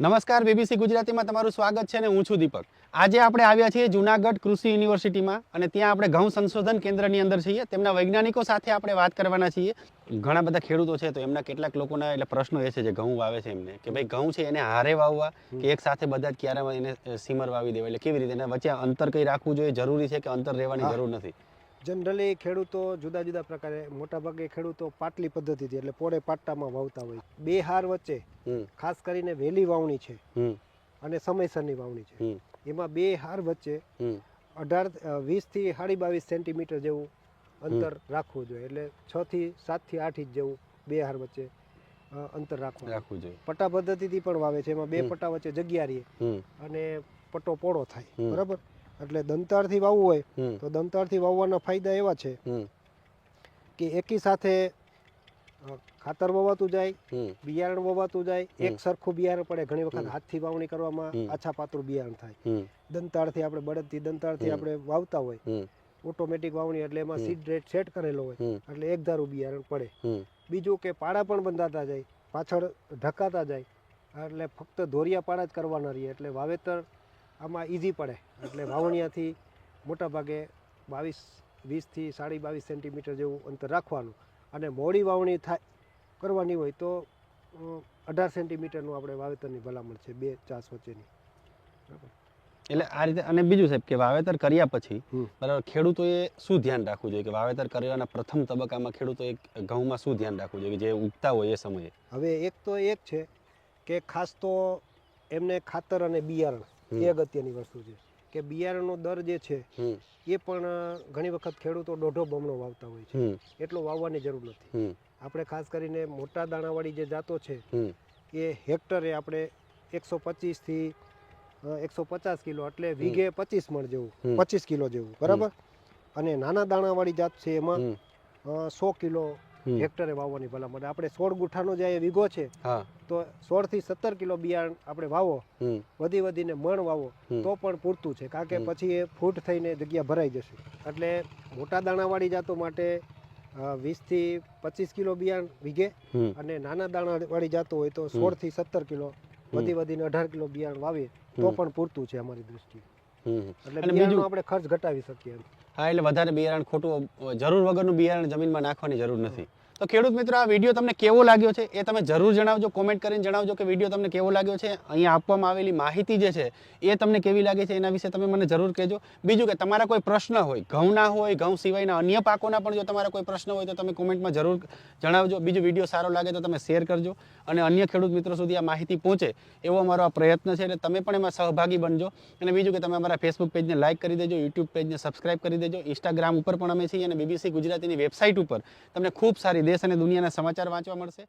નમસ્કાર બીબીસી ગુજરાતીમાં તમારું સ્વાગત છે અને હું છું દીપક. આજે આપણે આવ્યા છીએ જુનાગઢ કૃષિ યુનિવર્સિટીમાં અને ત્યાં આપણે ઘઉં સંશોધન કેન્દ્રની અંદર છીએ. તેમના વૈજ્ઞાનિકો સાથે આપણે વાત કરવાના છીએ. ઘણા બધા ખેડૂતો છે તો એમના કેટલાક લોકોના એટલે પ્રશ્નો એ છે જે ઘઉં વાવે છે એમને કે ભાઈ ઘઉં છે એને હારે વાવવા કે એક સાથે બધા જ ક્યારે એને સીમર વાવી દેવા? એટલે કેવી રીતે? એના વચ્ચે અંતર કંઈ રાખવું જોઈએ? જરૂરી છે કે અંતર રહેવાની જરૂર નથી? જનરલી ખેડૂતો જુદા જુદા પ્રકારે મોટાભાગે ખેડૂતો પાટલી પદ્ધતિથી એટલે પોળે પાટામાં વાવતા હોય. બે હાર વચ્ચે ખાસ કરીને વહેલી વાવણી છે અને સમયસરની વાવણી છે. એમાં બે હાર વચ્ચે અઢાર અઢાર વીસથી સાડી બાવીસ સેન્ટીમીટર જેવું અંતર રાખવું જોઈએ. એટલે છ થી સાતથી આઠ ઇંચ જેવું બે હાર વચ્ચે અંતર રાખવું રાખવું જોઈએ. પટ્ટા પદ્ધતિથી પણ વાવે છે. એમાં બે પટ્ટા વચ્ચે જગ્યા રહે અને પટ્ટો પોળો થાય. બરાબર? એટલે દંતાળથી વાવવું હોય તો દંતાળથી વાવવાના ફાયદા એવા છે કે એકી સાથે ખાતર વવાતું જાય બિયારણ વવાતું જાય એક સરખું બિયારણ પડે. ઘણી વખત. હાથથી વાવણી કરવામાં. આછા પાતળું બિયારણ થાય. દંતાળથી આપણે બળદથી દંતાળથી. આપણે વાવતા હોય. ઓટોમેટિક વાવણી એટલે એમાં. સીડ રેટ સેટ કરેલો હોય. એટલે એક ધારું બિયારણ પડે. બીજું કે પાડા પણ બંધાતા જાય પાછળ ઢકાતા જાય. એટલે ફક્ત ધોરિયા પાડા જ કરવાના રહીએ એટલે વાવેતર આમાં ઈઝી પડે. એટલે વાવણિયાથી મોટા ભાગે બાવીસ વીસથી સાડી બાવીસ સેન્ટીમીટર જેવું અંતર રાખવાનું. અને મોડી વાવણી થાય કરવાની હોય તો અઢાર સેન્ટીમીટરનું આપણે વાવેતરની ભલામણ છે બે ચાસ વચ્ચેની. એટલે આ રીતે અને બીજું સાહેબ કે વાવેતર કર્યા પછી. બરાબર ખેડૂતોએ શું ધ્યાન રાખવું જોઈએ? કે વાવેતર કરવાના પ્રથમ તબક્કામાં ખેડૂતોએ ઘઉંમાં શું ધ્યાન રાખવું જોઈએ? જે ઉગતા હોય એ સમયે? હવે એક તો એક છે કે ખાસ તો એમને ખાતર અને બિયારણ. એ અગત્યની વસ્તુ છે. કે બિયારણનો દર જે છે એ પણ ઘણી વખત ખેડૂતો દોઢો બમણો વાવતા હોય છે. એટલો વાવવાની જરૂર નથી. આપણે ખાસ કરીને મોટા દાણાવાળી જે જાતો છે એ હેક્ટરે આપણે એકસો પચીસથી એકસો પચાસ કિલો એટલે વીઘે પચીસ મણ જેવું પચીસ કિલો જેવું બરાબર? અને નાના દાણાવાળી જાત છે એમાં સો કિલો. હેક્ટરે વાવવાની ભલામણ. આપણે સોળ ગુઠાનો જે વીઘો છે તો સોળથી સત્તર કિલો બિયારણ આપણે વાવો. વધી વધીને મણ વાવો તો પણ પૂરતું છે કારણ કે પછી એ ફૂટ થઈને જગ્યા ભરાઈ જશે. એટલે મોટા દાણાવાળી જાતો માટે વીસથી પચીસ કિલો બિયારણ વીઘે અને નાના દાણાવાળી જાતો હોય તો સોળથી સત્તર કિલો વધી વધીને અઢાર કિલો બિયારણ વાવીએ તો પણ પૂરતું છે અમારી દ્રષ્ટિએ. એટલે બિયારણનો બીજું- આપણે ખર્ચ ઘટાડી શકીએ. એટલે વધારે બિયારણ ખોટું જરૂર વગરનું બિયારણ જમીનમાં નાખવાની જરૂર નથી. તો ખેડૂત મિત્રો, આ વીડિયો તમને કેવો લાગ્યો છે એ તમે જરૂર જણાવજો કોમેન્ટ કરીને જણાવજો કે વીડિયો તમને કેવો લાગ્યો છે. અહીંયા આપવામાં આવેલી માહિતી જે છે એ તમને કેવી લાગે છે એના વિશે તમે મને જરૂર કહેજો. બીજું કે તમારા કોઈ પ્રશ્ન હોય ઘઉંના હોય, ઘઉં સિવાયના અન્ય પાકોના પણ જો તમારા કોઈ પ્રશ્ન હોય તો તમે કોમેન્ટમાં જરૂર જણાવજો. બીજો વીડિયો સારો લાગે તો તમે શેર કરજો અને અન્ય ખેડૂત મિત્રો સુધી આ માહિતી પહોંચે એવો અમારો આ પ્રયત્ન છે એટલે તમે પણ એમાં સહભાગી બનજો. અને બીજું કે તમે અમારા ફેસબુક પેજને લાઇક કરી દેજો યુટ્યુબ પેજને સબસ્ક્રાઇબ કરી દેજો. ઇન્સ્ટાગ્રામ ઉપર પણ અમે છીએ અને બીબીસી ગુજરાતીની વેબસાઇટ ઉપર તમને ખૂબ સારી દેશ અને દુનિયાના સમાચાર વાંચવા મળશે.